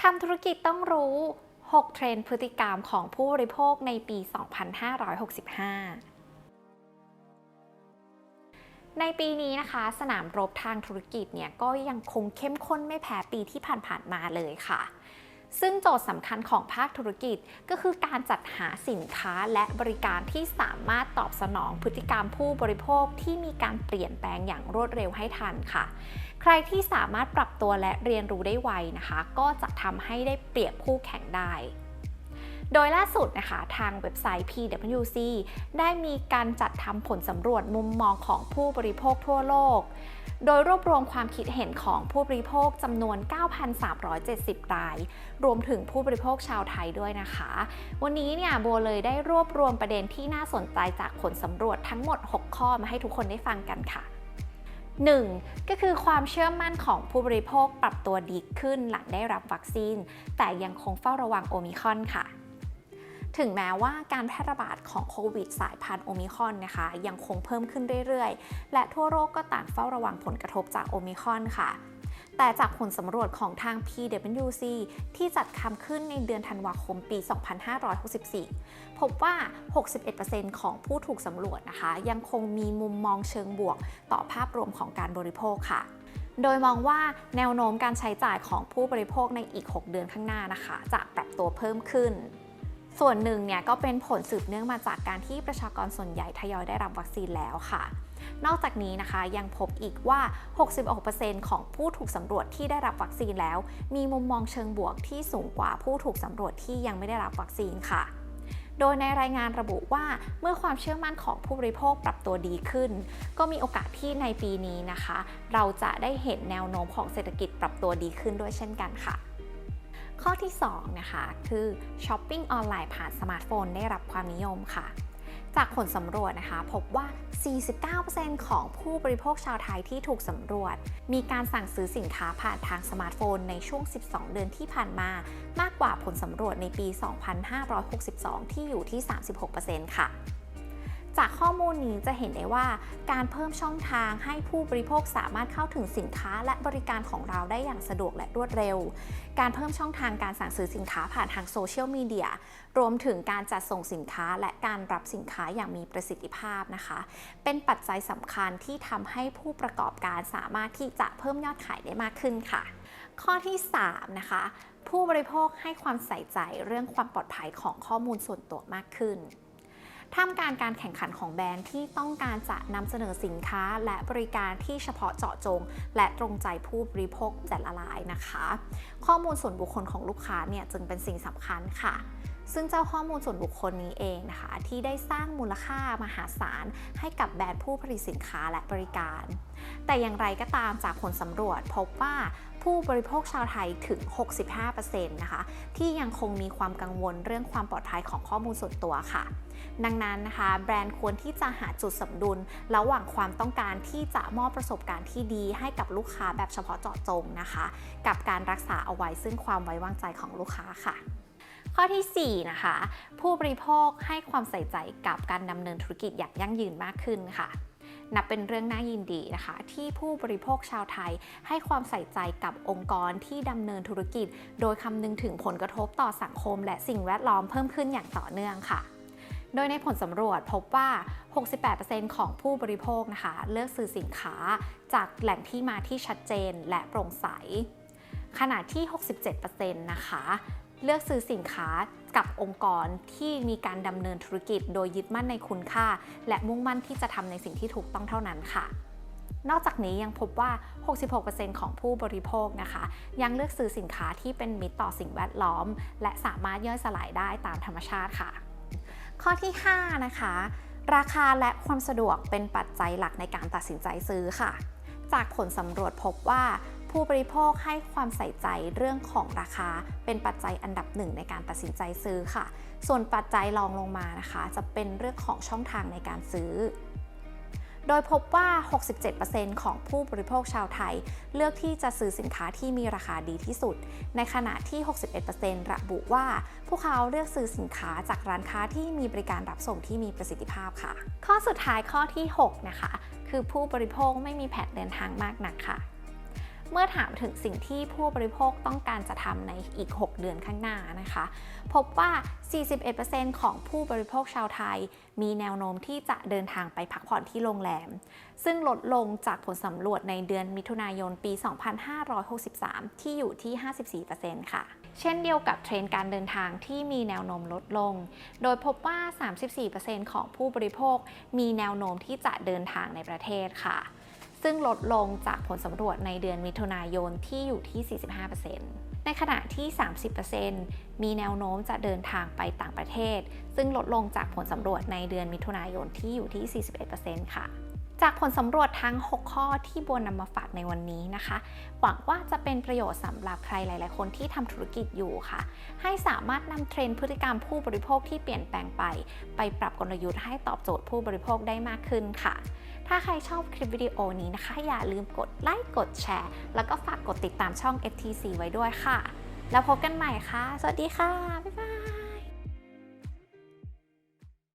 ทำธุรกิจต้องรู้ 6 เทรนด์พฤติกรรมของผู้บริโภคในปี 2565 ในปีนี้นะคะ สนามรบทางธุรกิจเนี่ยก็ยังคงเข้มข้นไม่แพ้ปีที่ผ่านๆมาเลยค่ะ ซึ่งโจทย์สำคัญของภาคธุรกิจก็คือการจัดหาสินค้าและบริการที่สามารถตอบสนองพฤติกรรมผู้บริโภคที่มีการเปลี่ยนแปลงอย่างรวดเร็วให้ทันค่ะ ใครที่สามารถปรับตัวและเรียนรู้ได้ไวนะคะ ก็จะทำให้ได้เปรียบคู่แข่งได้ โดยล่าสุดนะคะทางเว็บไซต์ PwC ได้มีการจัดทำผลสำรวจมุมมองของผู้บริโภคทั่วโลก โดยรวบรวมความคิดเห็นของผู้บริโภคจำนวน 9,370 ราย รวมถึงผู้บริโภคชาวไทยด้วยนะคะ วันนี้เนี่ยโบเลยได้รวบรวมประเด็นที่น่าสนใจจากผลสำรวจทั้งหมด 6 ข้อมาให้ทุกคนได้ฟังกันค่ะ 1. ก็คือความเชื่อมั่นของผู้บริโภคปรับตัวดีขึ้นหลังได้รับวัคซีน แต่ยังคงเฝ้าระวังโอมิคอนค่ะ ถึงแม้ว่าการแพร่ระบาดของโควิดสายพันธุ์โอมิคอนนะคะ ยังคงเพิ่มขึ้นเรื่อยๆ และทั่วโลกก็ต่างเฝ้าระวังผลกระทบจากโอมิคอนค่ะแต่จากผลสำรวจของทาง PwC ที่จัดทำขึ้นในเดือนธันวาคมปี 2564 พบว่า 61%ของผู้ถูกสำรวจนะคะ ยังคงมีมุมมองเชิงบวกต่อภาพรวมของการบริโภคค่ะ โดยมองว่าแนวโน้มการใช้จ่ายของผู้บริโภคในอีก 6 เดือนข้างหน้านะคะ จะปรับตัวเพิ่มขึ้น ส่วนหนึ่งเนี่ยก็เป็นผลสืบเนื่องมาจากการที่ประชากรส่วนใหญ่ทยอยได้รับวัคซีนแล้วค่ะ นอกจากนี้นะคะยังพบอีกว่า 66%ของผู้ถูกสำรวจที่ได้รับวัคซีนแล้ว มีมุมมองเชิงบวกที่สูงกว่าผู้ถูกสำรวจที่ยังไม่ได้รับวัคซีนค่ะโดยในรายงานระบุว่าเมื่อความเชื่อมั่นของผู้บริโภคปรับตัวดีขึ้น ก็มีโอกาสที่ในปีนี้นะคะ เราจะได้เห็นแนวโน้มของเศรษฐกิจปรับตัวดีขึ้นด้วยเช่นกันค่ะ ข้อที่2นะคะคือช้อปปิ้งออนไลน์ผ่านสมาร์ทโฟนได้รับความนิยมค่ะ จากผลสำรวจนะคะ พบว่า 49%ของผู้บริโภคชาวไทยที่ถูกสำรวจ มีการสั่งซื้อสินค้าผ่านทางสมาร์ทโฟนในช่วง 12 เดือนที่ผ่านมา มากกว่าผลสำรวจในปี 2562 ที่อยู่ที่ 36%ค่ะ จากข้อมูลนี้จะเห็นได้ว่า การเพิ่มช่องทางให้ผู้บริโภคสามารถเข้าถึงสินค้าและบริการของเราได้อย่างสะดวกและรวดเร็ว การเพิ่มช่องทางการสั่งซื้อสินค้าผ่านทางโซเชียลมีเดียรวมถึงการจัดส่งสินค้าและการรับสินค้าอย่างมีประสิทธิภาพนะคะ เป็นปัจจัยสำคัญที่ทำให้ผู้ประกอบการสามารถที่จะเพิ่มยอดขายได้มากขึ้นค่ะ ข้อที่ 3 นะคะ ผู้บริโภคให้ความใส่ใจเรื่องความปลอดภัยของข้อมูลส่วนตัวมากขึ้น ท่ามกลารการแข่งขันของแบรนด์ที่ต้องการจะนำเสนอสินค้าและบริการที่เฉพาะเจาะจง และตรงใจผู้บริโภคแต่ละรายนะคะ ข้อมูลส่วนบุคคลของลูกค้าเนี่ยจึงเป็นสิ่งสำคัญค่ะซึ่งเจ้าข้อมูลส่วนบุคคลนี้เองนะคะ ที่ได้สร้างมูลค่ามหาศาล ให้กับแบรนด์ผู้ผลิตสินค้าและบริการ แต่อย่างไรก็ตามจากผลสำรวจพบว่า ผู้บริโภคชาวไทยถึง 65%นะคะที่ยังคงมีความกังวลเรื่องความปลอดภัยของข้อมูลส่วนตัวค่ะ ดังนั้นนะคะ แบรนด์ควรที่จะหาจุดสมดุล ระหว่างความต้องการที่จะมอบประสบการณ์ที่ดีให้กับลูกค้าแบบเฉพาะเจาะจงนะคะ กับการรักษาเอาไว้ซึ่งความไว้วางใจของลูกค้าค่ะข้อที่ 4 นะคะ ผู้บริโภคให้ความใส่ใจกับการดำเนินธุรกิจอย่างยั่งยืนมากขึ้นค่ะ นับเป็นเรื่องน่ายินดีนะคะ ที่ผู้บริโภคชาวไทย ให้ความใส่ใจกับองค์กรที่ดำเนินธุรกิจ โดยคำนึงถึงผลกระทบต่อสังคม และสิ่งแวดล้อมเพิ่มขึ้นอย่างต่อเนื่องค่ะโดยในผลสำรวจพบว่า 68%ของผู้บริโภคนะคะ เลือกซื้อสินค้าจากแหล่งที่มาที่ชัดเจนและโปร่งใส ขณะที่ 67%นะคะ เลือกซื้อสินค้ากับองค์กรที่มีการดำเนินธุรกิจ โดยยึดมั่นในคุณค่า และมุ่งมั่นที่จะทำในสิ่งที่ถูกต้องเท่านั้นค่ะ นอกจากนี้ยังพบว่า 66%ของผู้บริโภคนะคะ ยังเลือกซื้อสินค้าที่เป็นมิตรต่อสิ่งแวดล้อม และสามารถย่อยสลายได้ตามธรรมชาติค่ะ ข้อที่ 5 นะคะ ราคาและความสะดวกเป็นปัจจัยหลักในการตัดสินใจซื้อค่ะ จากผลสำรวจพบว่า ผู้บริโภคให้ความใส่ใจเรื่องของราคา เป็นปัจจัยอันดับหนึ่งในการตัดสินใจซื้อค่ะ ส่วนปัจจัยรองลงมานะคะ จะเป็นเรื่องของช่องทางในการซื้อ โดยพบว่า 67%ของผู้บริโภคชาวไทย เลือกที่จะซื้อสินค้าที่มีราคาดีที่สุด ในขณะที่ 61%ระบุว่า พวกเขาเลือกซื้อสินค้าจากร้านค้าที่มีบริการรับส่งที่มีประสิทธิภาพค่ะ ข้อสุดท้ายข้อที่ 6 นะคะ คือผู้บริโภคไม่มีแผนเดินทางมากนักค่ะ เมื่อถามถึงสิ่งที่ผู้บริโภคต้องการจะทำในอีก 6 เดือนข้างหน้านะคะ พบว่า 41%ของผู้บริโภคชาวไทย มีแนวโน้มที่จะเดินทางไปพักผ่อนที่โรงแรม ซึ่งลดลงจากผลสำรวจในเดือนมิถุนายนปี 2563 ที่อยู่ที่ 54%ค่ะเช่นเดียวกับเทรนด์การเดินทางที่มีแนวโน้มลดลง โดยพบว่า 34%ของผู้บริโภค มีแนวโน้มที่จะเดินทางในประเทศค่ะ ซึ่งลดลงจากผลสำรวจในเดือนมิถุนายนที่อยู่ที่ 45%ในขณะที่ 30%มีแนวโน้มจะเดินทางไปต่างประเทศ ซึ่งลดลงจากผลสำรวจในเดือนมิถุนายนที่อยู่ที่ 41%ค่ะจากผลสำรวจทั้ง 6 ข้อที่บัวนำมาฝากในวันนี้นะคะ หวังว่าจะเป็นประโยชน์สำหรับใครหลาย ๆ คนที่ทำธุรกิจอยู่ค่ะ ให้สามารถนำเทรนด์พฤติกรรมผู้บริโภคที่เปลี่ยนแปลงไป ไปปรับกลยุทธ์ให้ตอบโจทย์ผู้บริโภคได้มากขึ้นค่ะ ถ้าใครชอบคลิปวิดีโอนี้นะคะ อย่าลืมกดไลค์กดแชร์ แล้วก็ฝากกดติดตามช่อง FTC ไว้ด้วยค่ะ แล้วพบกันใหม่ค่ะ สวัสดีค่ะ บ๊ายบาย